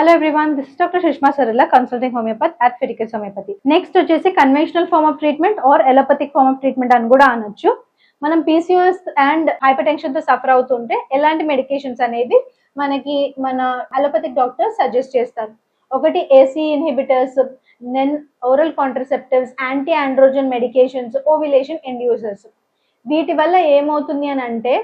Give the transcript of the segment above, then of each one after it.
Hello everyone this doctor Sushma Sarala consulting homeopathy at Fiticus homeopathy next వచ్చేసి conventional form of treatment or allopathic form of treatment అని కూడా అనొచ్చు. మనం PCOS and హైపర్ టెన్షన్తో suffer అవుతుంటే ఎలాంటి మెడికేషన్స్ అనేవి మనకి మన అలోపతిక్ డాక్టర్స్ సజెస్ట్ చేస్తారు. ఒకటి ACE inhibitors then oral contraceptives anti androgen medications ovulation inducers వీటి వల్ల ఏమవుతుంది అని అంటే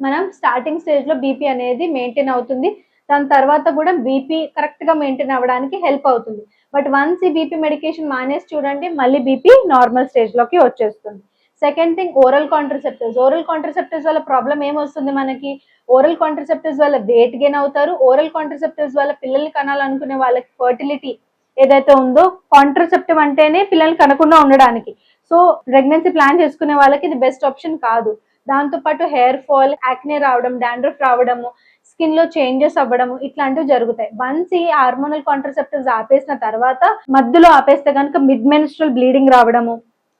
మనం స్టార్టింగ్ స్టేజ్లో బీపీ అనేది మెయింటైన్ అవుతుంది. దాని తర్వాత కూడా బీపీ కరెక్ట్గా మెయింటైన్ అవ్వడానికి హెల్ప్ అవుతుంది. బట్ వన్స్ ఈ బీపీ మెడికేషన్ మానేసి చూడండి మళ్ళీ బీపీ నార్మల్ స్టేజ్లోకి వచ్చేస్తుంది. Second thing oral contraceptives oral contraceptives వల్ల ప్రాబ్లం ఏమొస్తుంది మనకి? ఓరల్ కాంట్రసెప్టివ్స్ వల్ల వెయిట్ గెయిన్ అవుతారు. ఓరల్ కాంట్రసెప్టివ్స్ వల్ల పిల్లల్ని కనాలనుకునే వాళ్ళకి ఫర్టిలిటీ ఏదైతే ఉందో కాంట్రసెప్టివ్ అంటేనే పిల్లల్ని కనకుండా ఉండడానికి. సో ప్రెగ్నెన్సీ ప్లాన్ చేసుకునే వాళ్ళకి ఇది బెస్ట్ ఆప్షన్ కాదు. దాంతో పాటు హెయిర్ ఫాల్ యాక్నే రావడం డాండ్రఫ్ రావడము స్కిన్లో చేంజెస్ అవ్వడం ఇట్లాంటివి జరుగుతాయి. వన్స్ ఈ హార్మోనల్ కాంట్రసెప్టివ్స్ ఆపేసిన తర్వాత మధ్యలో ఆపేస్తే కనుక మిడ్ మెన్స్ట్రల్ బ్లీడింగ్ రావడము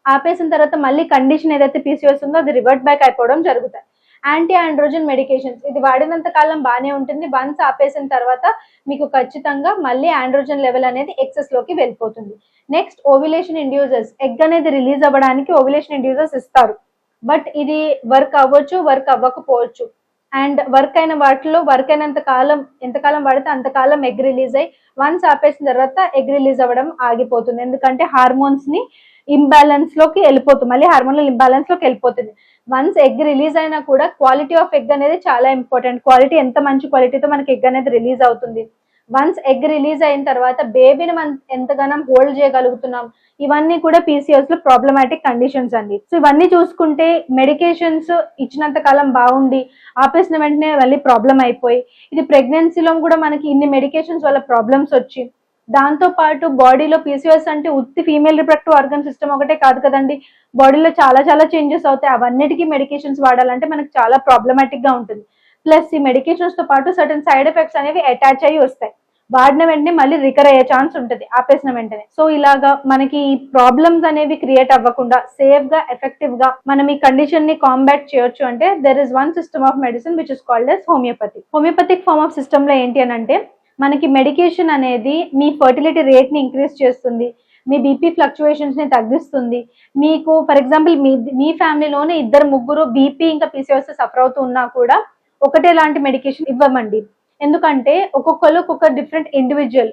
ఆపేసిన తర్వాత మళ్ళీ కండిషన్ ఏదైతే పీసీఎస్ ఉందో అది రివర్ట్ బ్యాక్ అయిపోవడం జరుగుతాయి. యాంటీ ఆండ్రోజన్ మెడికేషన్స్ ఇది వాడినంత కాలం బాగానే ఉంటుంది. వన్స్ ఆపేసిన తర్వాత మీకు ఖచ్చితంగా మళ్ళీ ఆండ్రోజన్ లెవెల్ అనేది ఎక్సెస్లోకి వెళ్ళిపోతుంది. నెక్స్ట్ ఓవిలేషన్ ఇండ్యూజర్స్ ఎగ్ అనేది రిలీజ్ అవ్వడానికి ఓవిలేషన్ ఇండ్యూజర్స్ ఇస్తారు. బట్ ఇది వర్క్ అవ్వచ్చు వర్క్ అవ్వకపోవచ్చు. అండ్ వర్క్ అయిన వాటిలో వర్క్ అయినంత కాలం ఎంతకాలం వాడితే అంతకాలం ఎగ్ రిలీజ్ అయ్యి వన్స్ ఆపేసిన తర్వాత ఎగ్ రిలీజ్ అవ్వడం ఆగిపోతుంది. ఎందుకంటే హార్మోన్స్ని ఇంబ్యాలెన్స్లోకి వెళ్ళిపోతుంది. మళ్ళీ హార్మోనల్ ఇంబ్యాలెన్స్లోకి వెళ్ళిపోతుంది. వన్స్ ఎగ్ రిలీజ్ అయినా కూడా క్వాలిటీ ఆఫ్ ఎగ్ అనేది చాలా ఇంపార్టెంట్ క్వాలిటీ ఎంత మంచి క్వాలిటీతో మనకి ఎగ్ అనేది రిలీజ్ అవుతుంది. వన్స్ ఎగ్ రిలీజ్ అయిన తర్వాత బేబీని మనం ఎంతగానం హోల్డ్ చేయగలుగుతున్నాం? ఇవన్నీ కూడా పీసీఎస్లో ప్రాబ్లమాటిక్ కండిషన్స్ అండి. సో ఇవన్నీ చూసుకుంటే మెడికేషన్స్ ఇచ్చినంత కాలం బాగుండి ఆపేసిన వెంటనే మళ్ళీ ప్రాబ్లం అయిపోయి ఇది ప్రెగ్నెన్సీలో కూడా మనకి ఇన్ని మెడికేషన్స్ వల్ల ప్రాబ్లమ్స్ వచ్చి దాంతో పాటు బాడీలో పీసీఎస్ అంటే ఉత్తి ఫీమేల్ రిప్రొడక్టివ్ ఆర్గన్ సిస్టమ్ ఒకటే కాదు కదండి. బాడీలో చాలా చాలా చేంజెస్ అవుతాయి. అవన్నిటికీ మెడికేషన్స్ వాడాలంటే మనకు చాలా ప్రాబ్లమాటిక్గా ఉంటుంది. ప్లస్ ఈ మెడికేషన్స్తో పాటు సర్టన్ సైడ్ ఎఫెక్ట్స్ అనేవి అటాచ్ అయ్యి వస్తాయి. వాడిన వెంటనే మళ్ళీ రికర్ అయ్యే ఛాన్స్ ఉంటుంది ఆపేసిన వెంటనే. సో ఇలాగా మనకి ప్రాబ్లమ్స్ అనేవి క్రియేట్ అవ్వకుండా సేఫ్గా ఎఫెక్టివ్గా మనం ఈ కండిషన్ని కాంబాట్ చేయొచ్చు అంటే there is one system of medicine which is called as homeopathy homeopathic form of సిస్టమ్లో ఏంటి అని అంటే మనకి మెడికేషన్ అనేది మీ ఫర్టిలిటీ రేట్ని ఇంక్రీజ్ చేస్తుంది మీ బీపీ ఫ్లక్చువేషన్స్ని తగ్గిస్తుంది. మీకు ఫర్ ఎగ్జాంపుల్ మీ మీ ఫ్యామిలీలోనే ఇద్దరు ముగ్గురు బీపీ ఇంకా పీసీఓస్ సఫర్ అవుతూ ఉన్నా కూడా ఒకటే లాంటి మెడికేషన్ ఇవ్వమండి. ఎందుకంటే ఒక్కొక్కరు ఒక్కొక్క డిఫరెంట్ ఇండివిజువల్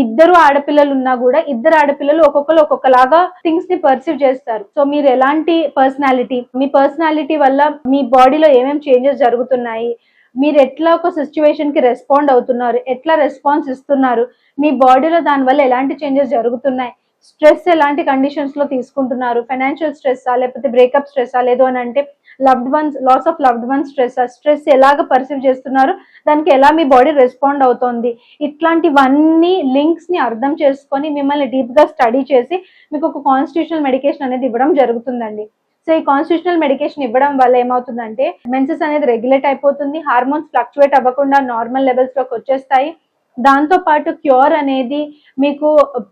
ఇద్దరు ఆడపిల్లలు ఉన్నా కూడా ఇద్దరు ఆడపిల్లలు ఒక్కొక్కరు ఒక్కొక్కలాగా థింగ్స్ని పర్సీవ్ చేస్తారు. సో మీరు ఎలాంటి పర్సనాలిటీ మీ పర్సనాలిటీ వల్ల మీ బాడీలో ఏమేమి చేంజెస్ జరుగుతున్నాయి? మీరు ఎట్లా ఒక సిచ్యువేషన్కి రెస్పాండ్ అవుతున్నారు? ఎట్లా రెస్పాన్స్ ఇస్తున్నారు? మీ బాడీలో దానివల్ల ఎలాంటి చేంజెస్ జరుగుతున్నాయి? స్ట్రెస్ ఎలాంటి కండిషన్స్లో తీసుకుంటున్నారు? ఫైనాన్షియల్ స్ట్రెస్సా లేకపోతే బ్రేకప్ స్ట్రెస్సా లేదు అని అంటే loved ones loss of loved ones stress stress ఎలాగ పర్సీవ్ చేస్తున్నారు? దానికి ఎలా మీ బాడీ రెస్పాండ్ అవుతోంది? ఇట్లాంటివన్నీ లింక్స్ని అర్థం చేసుకొని మిమ్మల్ని డీప్గా స్టడీ చేసి మీకు ఒక కాన్స్టిట్యూషనల్ మెడికేషన్ అనేది ఇవ్వడం జరుగుతుందండి. సో ఈ కాన్స్టిట్యూషనల్ మెడికేషన్ ఇవ్వడం వల్ల ఏమవుతుందంటే మెన్సెస్ అనేది రెగ్యులేట్ అయిపోతుంది హార్మోన్స్ ఫ్లక్చువేట్ అవ్వకుండా నార్మల్ లెవెల్స్లోకి వచ్చేస్తాయి. దాంతో పాటు క్యూర్ అనేది మీకు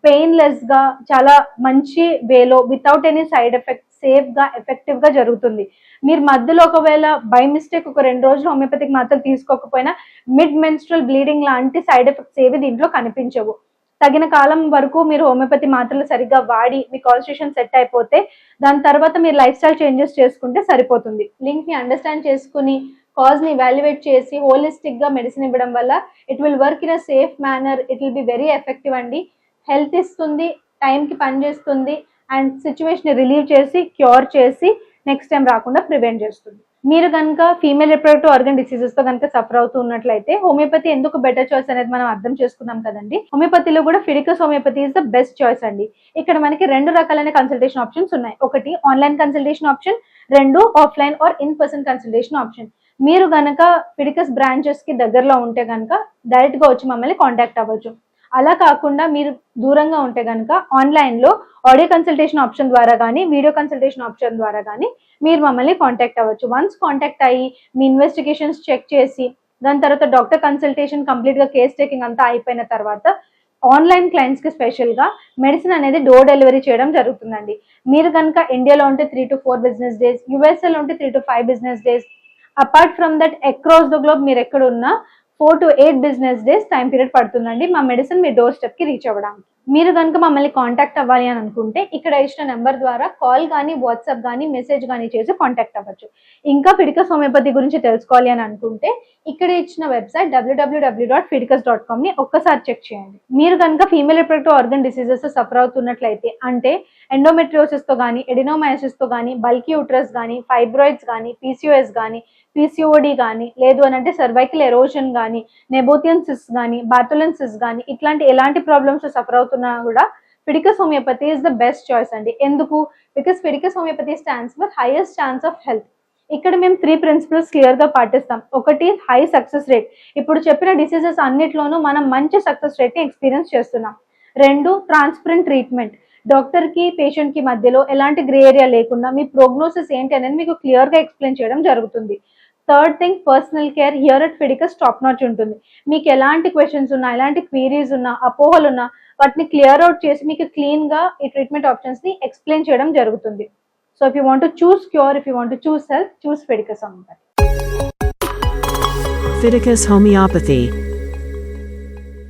పెయిన్లెస్గా చాలా మంచి వేలో వితౌట్ ఎనీ సైడ్ ఎఫెక్ట్ సేఫ్గా ఎఫెక్టివ్గా జరుగుతుంది. మీరు మధ్యలో ఒకవేళ బై మిస్టేక్ ఒక రెండు రోజులు హోమియోపతిక్ మాత్రం తీసుకోకపోయినా మిడ్ మెన్స్ట్రల్ బ్లీడింగ్ లాంటి సైడ్ ఎఫెక్ట్స్ ఏవి దీంట్లో కనిపించవు. తగిన కాలం వరకు మీరు హోమియోపతి మాత్రలు సరిగ్గా వాడి మీ కాన్స్టిట్యూషన్ సెట్ అయిపోతే దాని తర్వాత మీరు లైఫ్ స్టైల్ చేంజెస్ చేసుకుంటే సరిపోతుంది. లింక్ని అండర్స్టాండ్ చేసుకుని కాజ్ని వాల్యుయేట్ చేసి హోలిస్టిక్గా మెడిసిన్ ఇవ్వడం వల్ల it will work in a safe manner it will be very effective అండి. హెల్త్ ఇస్తుంది టైంకి పనిచేస్తుంది అండ్ సిచ్యువేషన్ రిలీవ్ చేసి క్యూర్ చేసి నెక్స్ట్ టైం రాకుండా ప్రివెంట్ చేస్తుంది. మీరు కనుక ఫీమేల్ రిప్రొడక్టివ్ ఆర్గన్ డిసీజెస్తో కనుక సఫర్ అవుతూ ఉన్నట్లయితే హోమియోపతి ఎందుకు బెటర్ చాయిస్ అనేది మనం అర్థం చేసుకున్నాం కదండి? హోమియోపతిలో కూడా Fiticus homeopathy is the best choice అండి. ఇక్కడ మనకి రెండు రకాలైన కన్సల్టేషన్ ఆప్షన్స్ ఉన్నాయి. ఒకటి ఆన్లైన్ కన్సల్టేషన్ ఆప్షన్ రెండు offline or in person consultation option మీరు గనక ఫిడికస్ బ్రాంచెస్కి దగ్గరలో ఉంటే గనక డైరెక్ట్గా వచ్చి మమ్మల్ని కాంటాక్ట్ అవ్వచ్చు. అలా కాకుండా మీరు దూరంగా ఉంటే కనుక ఆన్లైన్లో ఆడియో కన్సల్టేషన్ ఆప్షన్ ద్వారా కానీ వీడియో కన్సల్టేషన్ ఆప్షన్ ద్వారా కానీ మీరు మమ్మల్ని కాంటాక్ట్ అవ్వచ్చు. వన్స్ కాంటాక్ట్ అయ్యి మీ ఇన్వెస్టిగేషన్స్ చెక్ చేసి దాని తర్వాత డాక్టర్ కన్సల్టేషన్ కంప్లీట్గా కేస్ టేకింగ్ అంతా అయిపోయిన తర్వాత ఆన్లైన్ క్లయింట్స్కి స్పెషల్గా మెడిసిన్ అనేది డోర్ డెలివరీ చేయడం జరుగుతుందండి. మీరు కనుక ఇండియాలో ఉంటే three to four business days యూఎస్ఏలో ఉంటే three to five business days apart from that across the globe మీరు ఎక్కడ ఉన్నా four to eight business days time period పడుతుందండి. మా మెడిసిన్ మీ డోర్ స్టెప్కి రీచ్ అవ్వడానికి. మీరు కనుక మమ్మల్ని కాంటాక్ట్ అవ్వాలి అని అనుకుంటే ఇక్కడ ఇచ్చిన నెంబర్ ద్వారా కాల్ కానీ వాట్సాప్ కానీ మెసేజ్ కానీ చేసి కాంటాక్ట్ అవ్వచ్చు. ఇంకా ఫిడికస్ హోమియోపతి గురించి తెలుసుకోవాలి అని అనుకుంటే ఇక్కడ ఇచ్చిన website WWW dot Fiticus dot కామ్ని ఒక్కసారి చెక్ చేయండి. మీరు కనుక female reproductive organ diseases suffer అవుతున్నట్లయితే అంటే ఎండోమెట్రియోసిస్తో కానీ ఎడినోమైసిస్తో కానీ బల్కీ యూట్రస్ కానీ ఫైబ్రాయిడ్స్ కానీ పీసీఓఎస్ కానీ పీసీఓడి కానీ లేదు అని అంటే సర్వైకల్ ఎరోషన్ కానీ నెబోతియన్సిస్ కానీ బార్థోలెన్సిస్ కానీ ఇట్లాంటి ఎలాంటి ప్రాబ్లమ్స్ సఫర్ అవుతున్నా కూడా Fiticus homeopathy is the best choice అండి. ఎందుకు? Because Fiticus homeopathy stands for highest chance of health ఇక్కడ మేము త్రీ ప్రిన్సిపల్స్ క్లియర్గా పాటిస్తాం. ఒకటి హై సక్సెస్ రేట్ ఇప్పుడు చెప్పిన డిసీజెస్ అన్నిట్లోనూ మనం మంచి సక్సెస్ రేట్ని ఎక్స్పీరియన్స్ చేస్తున్నాం. రెండు ట్రాన్స్పరెంట్ ట్రీట్మెంట్ డాక్టర్కి పేషెంట్కి మధ్యలో ఎలాంటి గ్రే ఏరియా లేకుండా మీ ప్రోగ్నోసిస్ ఏంటి అనేది మీకు క్లియర్గా ఎక్స్ప్లెయిన్ చేయడం జరుగుతుంది. Third thing personal care here at Fiticus top notch ఉంటుంది. మీకు ఎలాంటి క్వశ్చన్స్ ఉన్నా ఎలాంటి క్వీరీస్ ఉన్నా అపోహలు ఉన్నా వాటిని క్లియర్ అవుట్ చేసి మీకు క్లీన్గా ఈ ట్రీట్మెంట్ ఆప్షన్స్ని ఎక్స్ప్లెయిన్ చేయడం జరుగుతుంది. So if you want choose cure if you want choose health choose Fiticus అనమాట Fiticus Homeopathy.